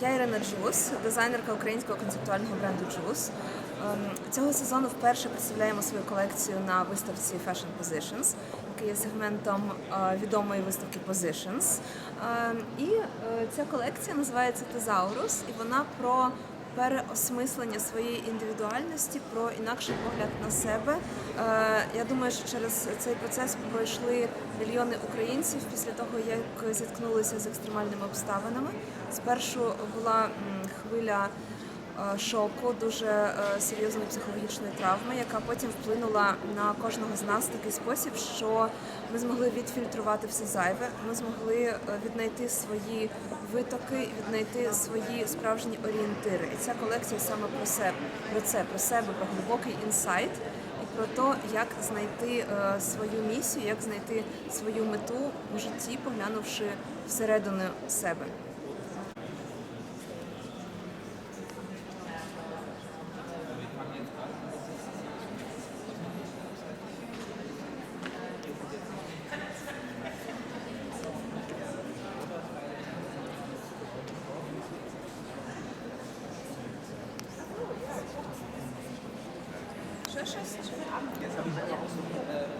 Я Ірина Джус, дизайнерка українського концептуального бренду Джус. Ем, Цього сезону вперше представляємо свою колекцію на виставці Fashion Positions, який є сегментом е, відомої виставки Positions. Ем, І е, ця колекція називається Тезаурус, і вона про переосмислення своєї індивідуальності, про інакший погляд на себе. Е, Я думаю, що через цей процес пройшли мільйони українців після того, як зіткнулися з екстремальними обставинами. Спершу була хвиля шоку, дуже е, серйозної психологічної травми, яка потім вплинула на кожного з нас в такий спосіб, що ми змогли відфільтрувати все зайве, ми змогли е, віднайти свої витоки, віднайти свої справжні орієнтири. І ця колекція саме про себе, про це, про себе, про глибокий інсайт про те, як знайти е, свою місію, як знайти свою мету у житті, поглянувши всередину себе. Recherche ist schon angekommen.